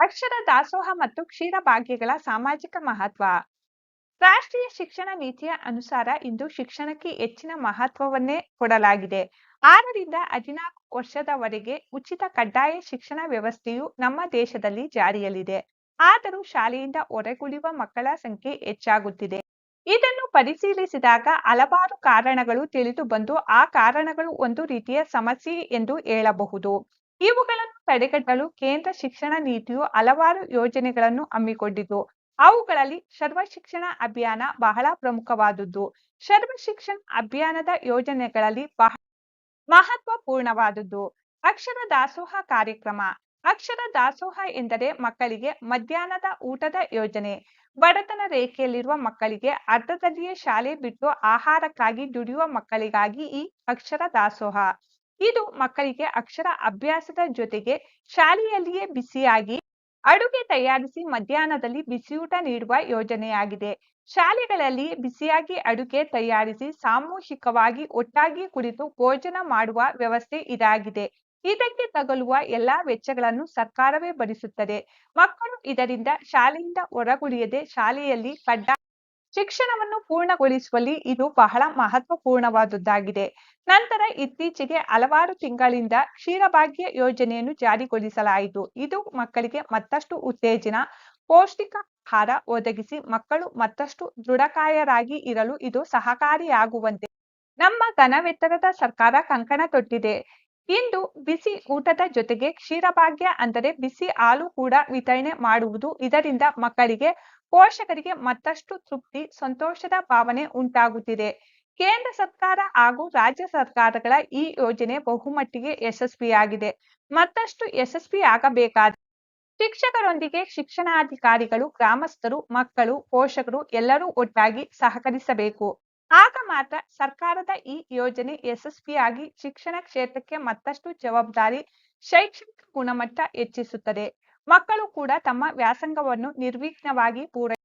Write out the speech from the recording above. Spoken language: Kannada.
ಅಕ್ಷರ ದಾಸೋಹ ಮತ್ತು ಕ್ಷೀರ ಭಾಗ್ಯಗಳ ಸಾಮಾಜಿಕ ಮಹತ್ವ. ರಾಷ್ಟ್ರೀಯ ಶಿಕ್ಷಣ ನೀತಿಯ ಅನುಸಾರ ಇಂದು ಶಿಕ್ಷಣಕ್ಕೆ ಹೆಚ್ಚಿನ ಮಹತ್ವವನ್ನೇ ಕೊಡಲಾಗಿದೆ. ಆರರಿಂದ ಹದಿನಾಲ್ಕು ವರ್ಷದವರೆಗೆ ಉಚಿತ ಕಡ್ಡಾಯ ಶಿಕ್ಷಣ ವ್ಯವಸ್ಥೆಯು ನಮ್ಮ ದೇಶದಲ್ಲಿ ಜಾರಿಯಲ್ಲಿದೆ. ಆದರೂ ಶಾಲೆಯಿಂದ ಹೊರಗುಳಿಯುವ ಮಕ್ಕಳ ಸಂಖ್ಯೆ ಹೆಚ್ಚಾಗುತ್ತಿದೆ. ಇದನ್ನು ಪರಿಶೀಲಿಸಿದಾಗ ಹಲವಾರು ಕಾರಣಗಳು ತಿಳಿದು ಬಂದು ಆ ಕಾರಣಗಳು ಒಂದು ರೀತಿಯ ಸಮಸ್ಯೆ ಎಂದು ಹೇಳಬಹುದು. ಇವುಗಳನ್ನು ತಡೆಗಟ್ಟಲು ಕೇಂದ್ರ ಶಿಕ್ಷಣ ನೀತಿಯು ಹಲವಾರು ಯೋಜನೆಗಳನ್ನು ಹಮ್ಮಿಕೊಂಡಿತು ಅವುಗಳಲ್ಲಿ ಸರ್ವ ಶಿಕ್ಷಣ ಅಭಿಯಾನ ಬಹಳ ಪ್ರಮುಖವಾದದ್ದು. ಸರ್ವ ಶಿಕ್ಷಣ ಅಭಿಯಾನದ ಯೋಜನೆಗಳಲ್ಲಿ ಬಹಳ ಮಹತ್ವಪೂರ್ಣವಾದುದು ಅಕ್ಷರ ದಾಸೋಹ ಕಾರ್ಯಕ್ರಮ. ಅಕ್ಷರ ದಾಸೋಹ ಎಂದರೆ ಮಕ್ಕಳಿಗೆ ಮಧ್ಯಾಹ್ನದ ಊಟದ ಯೋಜನೆ. ಬಡತನ ರೇಖೆಯಲ್ಲಿರುವ ಮಕ್ಕಳಿಗೆ ಅರ್ಧದಲ್ಲಿಯೇ ಶಾಲೆ ಬಿಟ್ಟು ಆಹಾರಕ್ಕಾಗಿ ದುಡಿಯುವ ಮಕ್ಕಳಿಗಾಗಿ ಈ ಅಕ್ಷರ ದಾಸೋಹ. ಇದು ಮಕ್ಕಳಿಗೆ ಅಕ್ಷರ ಅಭ್ಯಾಸದ ಜೊತೆಗೆ ಶಾಲೆಯಲ್ಲಿಯೇ ಬಿಸಿಯಾಗಿ ಅಡುಗೆ ತಯಾರಿಸಿ ಮಧ್ಯಾಹ್ನದಲ್ಲಿ ಬಿಸಿಯೂಟ ನೀಡುವ ಯೋಜನೆಯಾಗಿದೆ. ಶಾಲೆಗಳಲ್ಲಿ ಬಿಸಿಯಾಗಿ ಅಡುಗೆ ತಯಾರಿಸಿ ಸಾಮೂಹಿಕವಾಗಿ ಒಟ್ಟಾಗಿ ಕುಳಿತು ಭೋಜನ ಮಾಡುವ ವ್ಯವಸ್ಥೆ ಇದಾಗಿದೆ. ಇದಕ್ಕೆ ತಗಲುವ ಎಲ್ಲಾ ವೆಚ್ಚಗಳನ್ನು ಸರ್ಕಾರವೇ ಭರಿಸುತ್ತದೆ. ಮಕ್ಕಳು ಇದರಿಂದ ಶಾಲೆಯಿಂದ ಹೊರಗುಳಿಯದೆ ಶಾಲೆಯಲ್ಲಿ ಕಡ್ಡಾಯ ಶಿಕ್ಷಣವನ್ನು ಪೂರ್ಣಗೊಳಿಸುವಲ್ಲಿ ಇದು ಬಹಳ ಮಹತ್ವಪೂರ್ಣವಾದುದ್ದಾಗಿದೆ. ನಂತರ ಇತ್ತೀಚೆಗೆ ಹಲವಾರು ತಿಂಗಳಿಂದ ಕ್ಷೀರಭಾಗ್ಯ ಯೋಜನೆಯನ್ನು ಜಾರಿಗೊಳಿಸಲಾಯಿತು. ಇದು ಮಕ್ಕಳಿಗೆ ಮತ್ತಷ್ಟು ಉತ್ತೇಜನ, ಪೌಷ್ಟಿಕ ಆಹಾರ ಒದಗಿಸಿ ಮಕ್ಕಳು ಮತ್ತಷ್ಟು ದೃಢಕಾಯರಾಗಿ ಇರಲು ಇದು ಸಹಕಾರಿಯಾಗುವಂತೆ ನಮ್ಮ ಘನವೆತ್ತರದ ಸರ್ಕಾರ ಕಂಕಣ ತೊಟ್ಟಿದೆ. ಇಂದು ಬಿಸಿ ಊಟದ ಜೊತೆಗೆ ಕ್ಷೀರಭಾಗ್ಯ ಅಂದರೆ ಬಿಸಿ ಹಾಲು ಕೂಡ ವಿತರಣೆ ಮಾಡುವುದು ಇದರಿಂದ ಮಕ್ಕಳಿಗೆ ಪೋಷಕರಿಗೆ ಮತ್ತಷ್ಟು ತೃಪ್ತಿ, ಸಂತೋಷದ ಭಾವನೆ ಉಂಟಾಗುತ್ತಿದೆ. ಕೇಂದ್ರ ಸರ್ಕಾರ ಹಾಗೂ ರಾಜ್ಯ ಸರ್ಕಾರಗಳ ಈ ಯೋಜನೆ ಬಹುಮಟ್ಟಿಗೆ ಯಶಸ್ವಿಯಾಗಿದೆ. ಮತ್ತಷ್ಟು ಯಶಸ್ವಿಯಾಗಬೇಕಾದ ಶಿಕ್ಷಕರೊಂದಿಗೆ ಶಿಕ್ಷಣಾಧಿಕಾರಿಗಳು, ಗ್ರಾಮಸ್ಥರು, ಮಕ್ಕಳು, ಪೋಷಕರು ಎಲ್ಲರೂ ಒಟ್ಟಾಗಿ ಸಹಕರಿಸಬೇಕು. ಆಗ ಮಾತ್ರ ಸರ್ಕಾರದ ಈ ಯೋಜನೆ ಯಶಸ್ವಿಯಾಗಿ ಶಿಕ್ಷಣ ಕ್ಷೇತ್ರಕ್ಕೆ ಮತ್ತಷ್ಟು ಜವಾಬ್ದಾರಿ ಶೈಕ್ಷಣಿಕ ಗುಣಮಟ್ಟ ಹೆಚ್ಚಿಸುತ್ತದೆ. ಮಕ್ಕಳು ಕೂಡ ತಮ್ಮ ವ್ಯಾಸಂಗವನ್ನು ನಿರ್ವಿಘ್ನವಾಗಿ ಪೂರೈ